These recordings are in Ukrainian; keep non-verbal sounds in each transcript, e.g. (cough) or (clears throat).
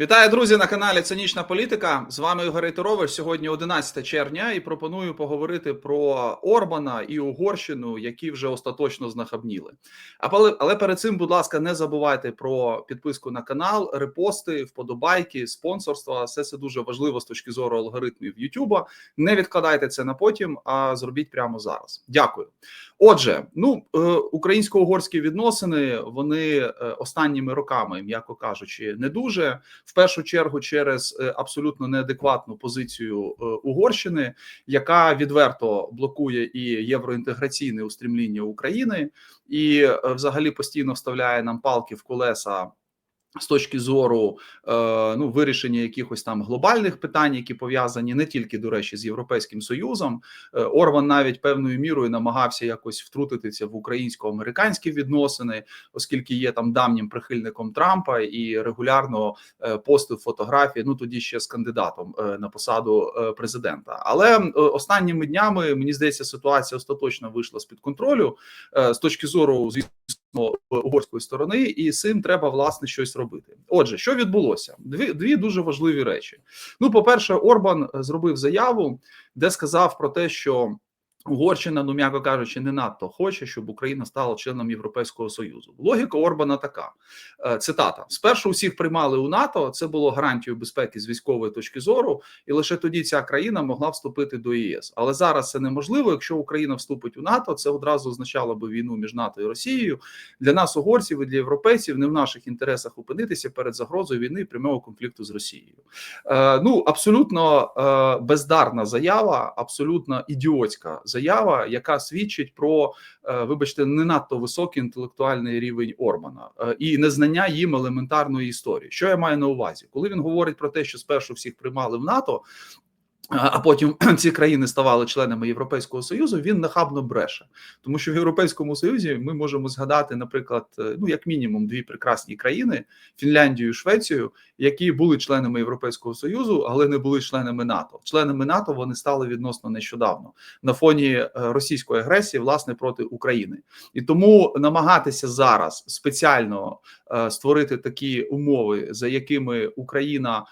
Вітаю, друзі, на каналі Цинічна політика. З вами Ігор Рейтерович. Сьогодні 11 червня, і пропоную поговорити про Орбана і Угорщину, які вже остаточно знахабніли. Але, але перед цим, будь ласка, не забувайте про підписку на канал, репости, вподобайки, спонсорства. Все це дуже важливо з точки зору алгоритмів Ютуба. Не відкладайте це на потім, а зробіть прямо зараз. Дякую. Отже, ну е, українсько-угорські відносини вони е, останніми роками, м'яко кажучи, не дуже в першу чергу через е, абсолютно неадекватну позицію Угорщини, яка відверто блокує і євроінтеграційне устрімління України, і взагалі постійно вставляє нам палки в колеса. З точки зору е, ну вирішення якихось там глобальних питань, які пов'язані не тільки до речі з європейським союзом, е, Орбан навіть певною мірою намагався якось втрутитися в українсько-американські відносини, оскільки є там давнім прихильником Трампа і регулярно е, постив фотографії. Ну тоді ще з кандидатом на посаду президента. Але останніми днями мені здається, ситуація остаточно вийшла з під контролю з точки зору звісно угорської сторони, і з цим треба власне щось робити. Отже, що відбулося? Дві дві дуже важливі речі. Ну, по перше, Орбан зробив заяву, де сказав про те, що. Угорщина, ну м'яко кажучи, не надто хоче, щоб Україна стала членом Європейського союзу. Логіка Орбана така: е, цитата: спершу всіх приймали у НАТО. Це було гарантією безпеки з військової точки зору, і лише тоді ця країна могла вступити до ЄС. Але зараз це неможливо. Якщо Україна вступить у НАТО, це одразу означало би війну між НАТО і Росією. Для нас, угорців і для європейців, не в наших інтересах опинитися перед загрозою війни і прямого конфлікту з Росією. Е, ну абсолютно е, бездарна заява, абсолютно ідіотська заява, яка свідчить про, е, вибачте, не надто високий інтелектуальний рівень Орбана е, і незнання їм елементарної історії. Що я маю на увазі, коли він говорить про те, що спершу всіх приймали в НАТО, а потім (clears throat) ці країни ставали членами Європейського союзу. Він нахабно бреше, тому що в Європейському Союзі ми можемо згадати, наприклад, е, ну як мінімум дві прекрасні країни Фінляндію, і Швецію, які були членами Європейського союзу, але не були членами НАТО. Членами НАТО вони стали відносно нещодавно на фоні е, російської агресії, власне, проти України, і тому намагатися зараз спеціально е, створити такі умови, за якими Україна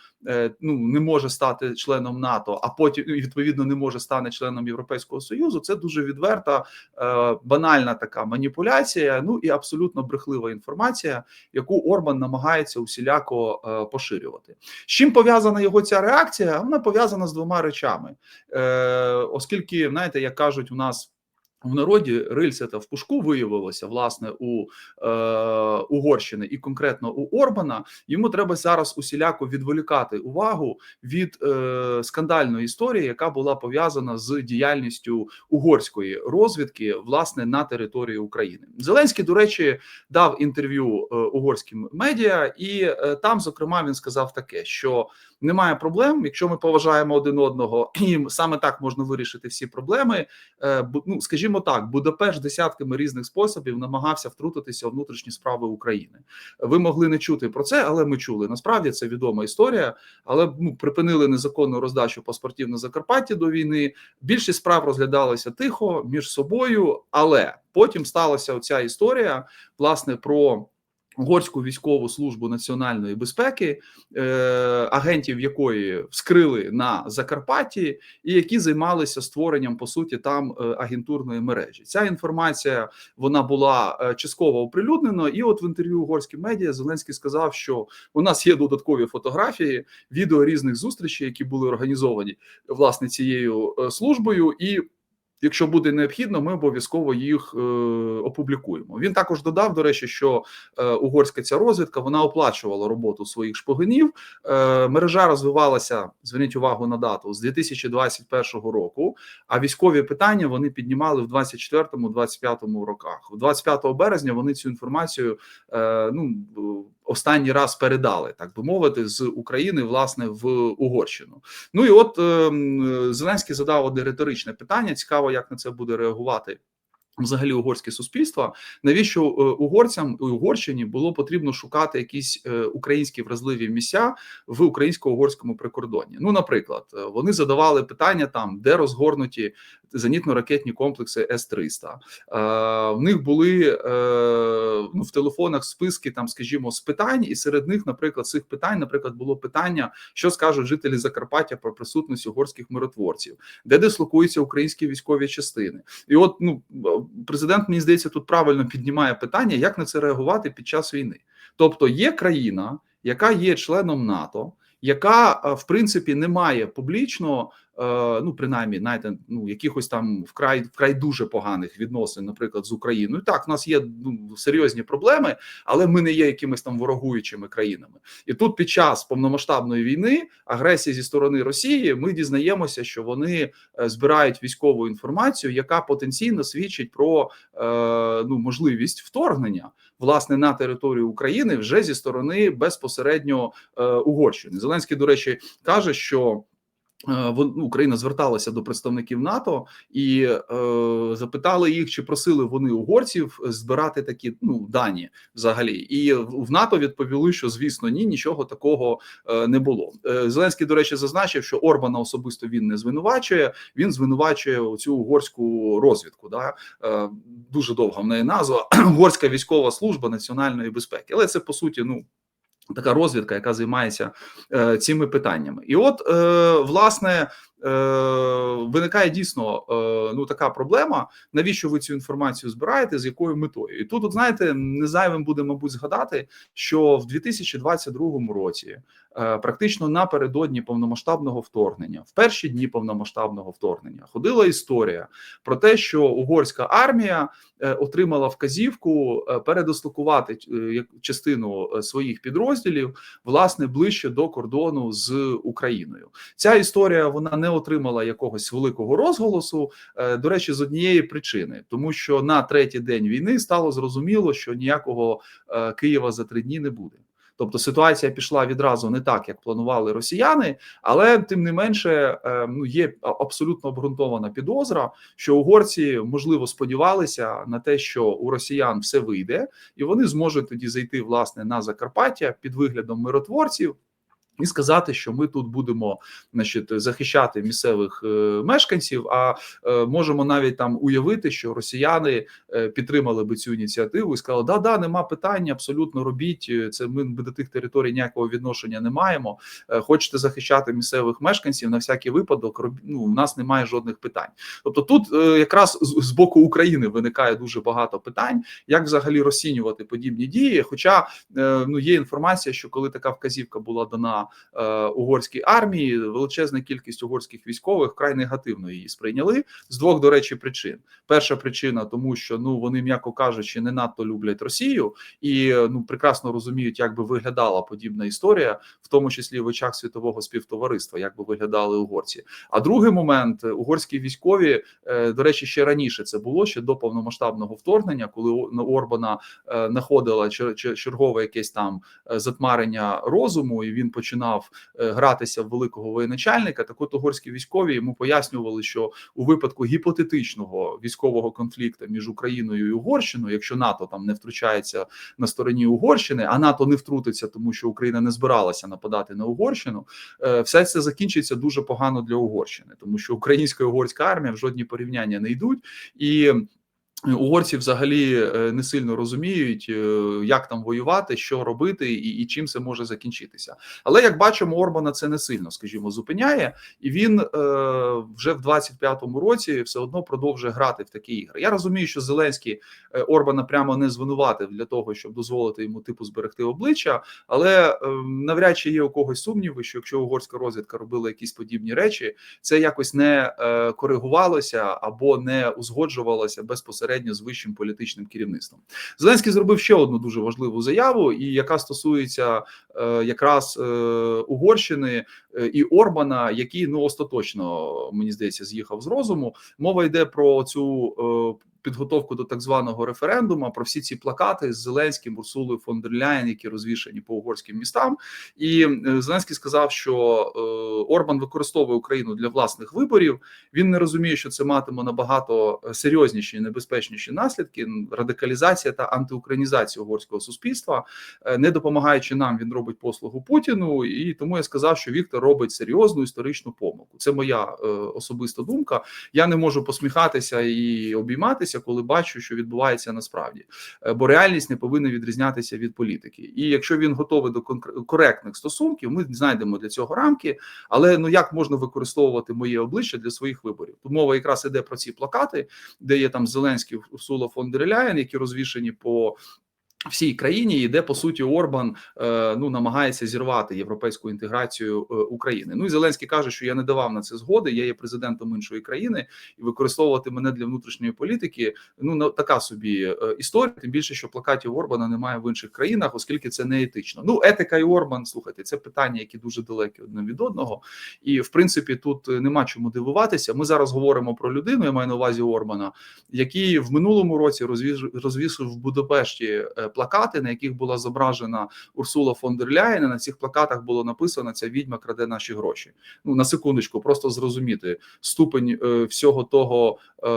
ну не може стати членом НАТО, а потім відповідно не може стати членом Європейського союзу. Це дуже відверта е, банальна така маніпуляція. Ну і абсолютно брехлива інформація, яку Орбан намагається усіляко е, поширювати. З чим пов'язана його ця реакція? Вона пов'язана з двома речами, е, оскільки знаєте, як кажуть, у нас. В народі рильцята в пушку виявилося власне у е, Угорщини і конкретно у Орбана. Йому треба зараз усіляко відволікати увагу від е, скандальної історії, яка була пов'язана з діяльністю угорської розвідки власне на території України. Зеленський, до речі, дав інтерв'ю е, угорським медіа, і е, там, зокрема, він сказав таке, що немає проблем, якщо ми поважаємо один одного, і саме так можна вирішити всі проблеми. Е, ну, скажімо так, Будапешт десятками різних способів намагався втрутитися у внутрішні справи України. Ви могли не чути про це, але ми чули. Насправді це відома історія. Але ну, припинили незаконну роздачу паспортів на Закарпатті до війни. Більшість справ розглядалися тихо між собою, але потім сталася оця історія власне про угорську військову службу національної безпеки, е, агентів якої вскрили на Закарпатті, і які займалися створенням по суті там е, агентурної мережі. Ця інформація вона була е, частково оприлюднена. І, от в інтерв'ю угорським медіа Зеленський сказав, що у нас є додаткові фотографії, відео різних зустрічей, які були організовані власне цією службою, і Якщо буде необхідно, ми обов'язково їх е, опублікуємо. Він також додав, до речі, що е, угорська ця розвідка вона оплачувала роботу своїх шпигунів. Е, мережа розвивалася. Зверніть увагу на дату з 2021 року. А військові питання вони піднімали в 24-25 роках. 25 березня вони цю інформацію е, ну останній раз передали, так би мовити, з України власне в Угорщину. Ну і от е, Зеленський задав одне риторичне питання. Цікаво, як на це буде реагувати. Взагалі, угорське суспільство, навіщо е, угорцям у Угорщині було потрібно шукати якісь е, українські вразливі місця в українсько-угорському прикордонні? Ну, наприклад, е, вони задавали питання там, де розгорнуті зенітно-ракетні комплекси С-300. Е, В них були е, ну, в телефонах списки, там, скажімо, з питань, і серед них, наприклад, цих питань, наприклад, було питання, що скажуть жителі Закарпаття про присутність угорських миротворців, де дислокуються українські військові частини. І от ну президент мені здається тут правильно піднімає питання, як на це реагувати під час війни. Тобто є країна, яка є членом НАТО, яка е, в принципі не має публічно, ну принаймні, знаєте, ну якихось там вкрай вкрай дуже поганих відносин, наприклад, з Україною. Так, у нас є ну, серйозні проблеми, але ми не є якимись там ворогуючими країнами. І тут під час повномасштабної війни агресії зі сторони Росії ми дізнаємося, що вони е, збирають військову інформацію, яка потенційно свідчить про ну можливість вторгнення власне на територію України вже зі сторони безпосередньо Угорщини. Зеленський, до речі, каже, що е, Україна зверталася до представників НАТО і е, запитали їх, чи просили вони угорців збирати такі ну дані взагалі, і в НАТО відповіли, що звісно ні, нічого такого е, не було. Е, Зеленський, до речі, зазначив, що Орбана особисто він не звинувачує. Він звинувачує цю угорську розвідку. Да? Е, дуже довга в неї назва (clears throat) угорська військова служба національної безпеки, але це по суті ну. Така розвідка, яка займається е, цими питаннями, і от е, власне виникає дійсно е, ну така проблема. Навіщо ви цю інформацію збираєте? З якою метою? І тут, от знаєте, не зайвим буде, мабуть, згадати, що в 2022 році, е, практично напередодні повномасштабного вторгнення, в перші дні повномасштабного вторгнення, ходила історія про те, що угорська армія е, отримала вказівку е, передислокувати е, частину е, своїх підрозділів власне ближче до кордону з Україною. Ця історія вона не отримала якогось великого розголосу. Е, До речі, з однієї причини, тому що на третій день війни стало зрозуміло, що ніякого е, Києва за три дні не буде. Тобто ситуація пішла відразу не так, як планували росіяни, але тим не менше, е, ну є абсолютно обґрунтована підозра, що угорці можливо сподівалися на те, що у росіян все вийде, і вони зможуть тоді зайти власне на Закарпаття під виглядом миротворців. І сказати, що ми тут будемо значить, захищати місцевих е, мешканців. А е, можемо навіть там уявити, що росіяни е, підтримали би цю ініціативу і сказали: да, да, нема питання, абсолютно робіть це. Ми до тих територій ніякого відношення не маємо. Хочете захищати місцевих мешканців на всякий випадок. Роб... ну, у нас немає жодних питань. Тобто, тут якраз з, боку України виникає дуже багато питань, як взагалі розцінювати подібні дії. Хоча ну є інформація, що коли така вказівка була дана е, угорській армії, величезна кількість угорських військових вкрай негативно її сприйняли з двох, до речі, причин. Перша причина, тому що ну вони, м'яко кажучи, не надто люблять Росію і ну прекрасно розуміють, як би виглядала подібна історія, в тому числі в очах світового співтовариства, як би виглядали угорці. А другий момент угорські військові, е, до речі, ще раніше це було ще до повномасштабного вторгнення, коли на Орбана е, находила чергове якесь там затмарення розуму, і він починав починав е, гратися в великого воєначальника, так от угорські військові йому пояснювали, що у випадку гіпотетичного військового конфлікту між Україною і Угорщиною, якщо НАТО там не втручається на стороні Угорщини, а НАТО не втрутиться, тому що Україна не збиралася нападати на Угорщину, е, все це закінчиться дуже погано для Угорщини, тому що українська угорська армія в жодні порівняння не йдуть і. Угорці взагалі е, не сильно розуміють, е, як там воювати, що робити, і і чим це може закінчитися. Але як бачимо, Орбана це не сильно, скажімо, зупиняє, і він е, вже в 25-му році все одно продовжує грати в такі ігри. Я розумію, що Зеленський е, Орбана прямо не звинуватив для того, щоб дозволити йому типу зберегти обличчя, але е, навряд чи є у когось сумніви, що якщо угорська розвідка робила якісь подібні речі, це якось не коригувалося або не узгоджувалося безпосередньо безпосередньо з вищим політичним керівництвом. Зеленський зробив ще одну дуже важливу заяву, і яка стосується е, якраз е, Угорщини е, і Орбана, який ну остаточно мені здається з'їхав з розуму. Мова йде про цю. Е, підготовку до так званого референдуму, про всі ці плакати з Зеленським, Урсулою фон дер Ляєн, які розвішані по угорським містам. І е, Зеленський сказав, що е, Орбан використовує Україну для власних виборів. Він не розуміє, що це матиме набагато серйозніші і небезпечніші наслідки. Радикалізація та антиукраїнізація угорського суспільства, Е, не допомагаючи нам, він робить послугу Путіну. І тому я сказав, що Віктор робить серйозну історичну помилку. Це моя е, особиста думка. Я не можу посміхатися і обійматися, коли бачу, що відбувається насправді, Е, бо реальність не повинна відрізнятися від політики. І якщо він готовий до коректних стосунків, ми знайдемо для цього рамки. Але ну як можна використовувати моє обличчя для своїх виборів? Тут мова якраз іде про ці плакати, де є там Зеленський Сула фон дер які розвішені по всій країні, і де по суті Орбан е, ну намагається зірвати європейську інтеграцію е, України. Ну і Зеленський каже, що я не давав на це згоди. Я є президентом іншої країни, і використовувати мене для внутрішньої політики. Ну на така собі е, історія. Тим більше, що плакатів Орбана немає в інших країнах, оскільки це не етично. Ну етика і Орбан, слухайте, це питання, які дуже далекі одне від одного. І в принципі, тут нема чому дивуватися. Ми зараз говоримо про людину. Я маю на увазі Орбана, який в минулому році розвіз, розвісив в Будапешті плакати, на яких була зображена Урсула фон дер Ляєн. і На цих плакатах було написано: ця відьма краде наші гроші. Ну на секундочку, просто зрозуміти ступень е, всього того е,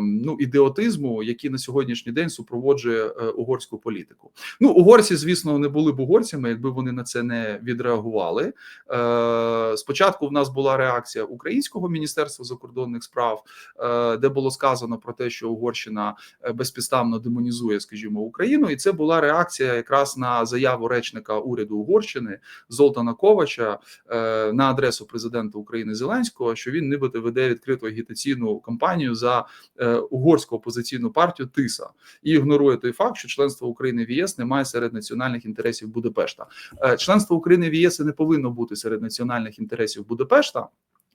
ну ідіотизму, який на сьогоднішній день супроводжує е, угорську політику. Ну угорці, звісно, не були б угорцями, якби вони на це не відреагували. Е, спочатку в нас була реакція українського міністерства закордонних справ, е, де було сказано про те, що Угорщина е, безпідставно демонізує, скажімо, Україну, це була реакція якраз на заяву речника уряду Угорщини Золтана Ковача е, на адресу президента України Зеленського, що він нібито веде відкриту агітаційну кампанію за е, угорську опозиційну партію ТИСА і ігнорує той факт, що членство України в ЄС немає серед національних інтересів Будапешта. Е, Членство України в ЄС не повинно бути серед національних інтересів Будапешта.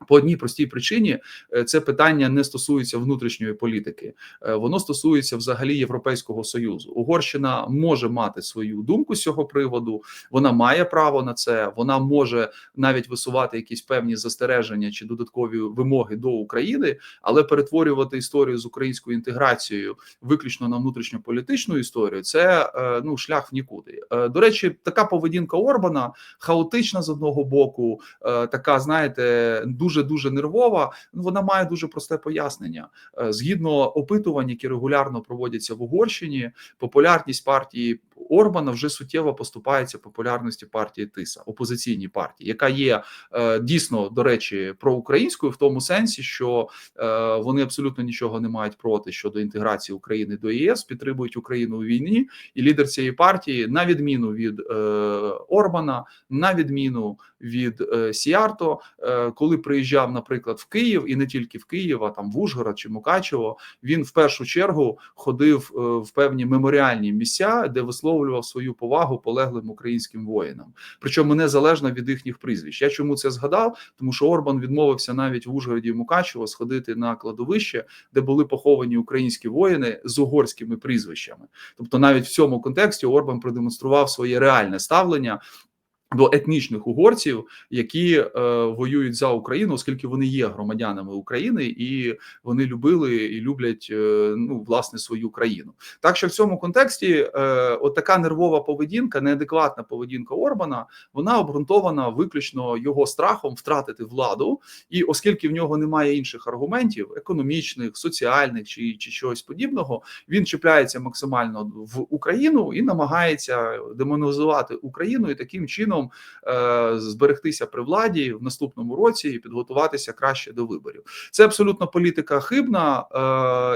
По одній простій причині е, це питання не стосується внутрішньої політики, Е, воно стосується взагалі Європейського союзу. Угорщина може мати свою думку з цього приводу. Вона має право на це. Вона може навіть висувати якісь певні застереження чи додаткові вимоги до України, але перетворювати історію з українською інтеграцією виключно на внутрішньополітичну історію. Це е, ну шлях в нікуди. До речі, така поведінка Орбана хаотична з одного боку, така знаєте, дуже дуже нервова. Ну вона має дуже просте пояснення. Е, Згідно опитувань, які регулярно проводяться в Угорщині, популярність партії Орбана вже суттєво поступається популярності партії Тиса, опозиційній партії, яка є е, дійсно до речі проукраїнською в тому сенсі, що е, вони абсолютно нічого не мають проти щодо інтеграції України до ЄС, підтримують Україну у війні, і лідер цієї партії, на відміну від Орбана, на відміну від Сіарто, коли приїжджав, наприклад, в Київ, і не тільки в Київ, а там в Ужгород чи Мукачево, він в першу чергу ходив е, в певні меморіальні місця, де висловлював свою повагу полеглим українським воїнам, причому незалежно від їхніх прізвищ. Я чому це згадав? Тому що Орбан відмовився навіть в Ужгороді Мукачево сходити на кладовище, де були поховані українські воїни з угорськими прізвищами. Тобто, навіть в цьому контексті Орбан продемонстрував своє реальне ставлення. До етнічних угорців, які е, воюють за Україну, оскільки вони є громадянами України і вони любили і люблять е, ну власне свою країну. Так що в цьому контексті, е, от така нервова поведінка, неадекватна поведінка Орбана, вона обґрунтована виключно його страхом втратити владу, і оскільки в нього немає інших аргументів економічних, соціальних чи, чи чогось подібного, він чіпляється максимально в Україну і намагається демонізувати Україну і таким чином е, зберегтися при владі в наступному році і підготуватися краще до виборів. Це абсолютно політика хибна,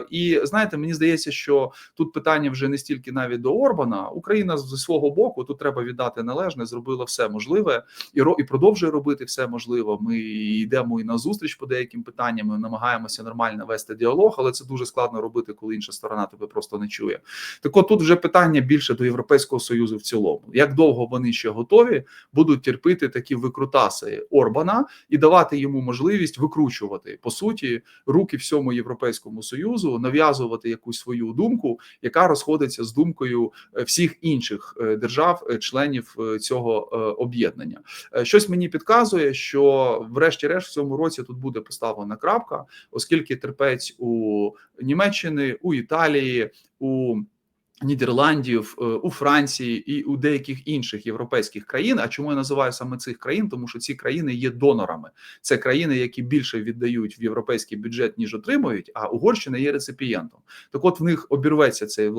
е, і знаєте, мені здається, що тут питання вже не стільки навіть до Орбана. Україна зі свого боку тут треба віддати належне, зробила все можливе і ро і продовжує робити все можливе. Ми йдемо і на зустріч по деяким питанням. Ми намагаємося нормально вести діалог, але це дуже складно робити, коли інша сторона тебе просто не чує. Так от тут вже питання більше до Європейського союзу в цілому. Як довго вони ще готові будуть терпіти такі викрутаси Орбана і давати йому можливість викручувати по суті руки всьому європейському союзу, нав'язувати якусь свою думку, яка розходиться з думкою е, всіх інших е, держав, е, цього об'єднання. Щось мені підказує, що, врешті-решт, в цьому році тут буде поставлена крапка, оскільки терпець у Німеччини, у Італії, у Нідерландів, е, у Франції і у деяких інших європейських країн. А чому я називаю саме цих країн? Тому що ці країни є донорами. Це країни, які більше віддають в європейський бюджет ніж отримують. А Угорщина є реципієнтом. Так, от в них обірветься цей е,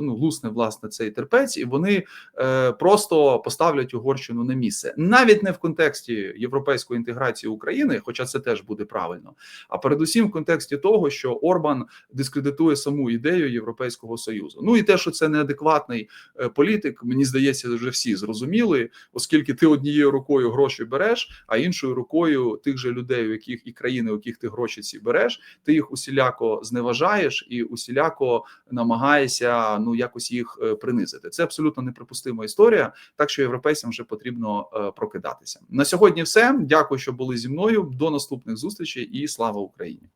ну, лусне власне цей терпець, і вони е, просто поставлять Угорщину на місце, навіть не в контексті європейської інтеграції України, хоча це теж буде правильно, а передусім в контексті того, що Орбан дискредитує саму ідею Європейського союзу. Ну і те, що це неадекватний е, політик, мені здається, вже всі зрозуміли, оскільки ти однією рукою гроші береш, а іншою рукою тих же людей, у яких і країни, у яких ти гроші ці береш, ти їх усіляко зневажаєш і усіляко намагаєшся ну якось їх е, принизити. Це абсолютно неприпустима історія. Так що європейцям вже потрібно е, прокидатися. На сьогодні, все. Дякую, що були зі мною. До наступних зустрічей і слава Україні.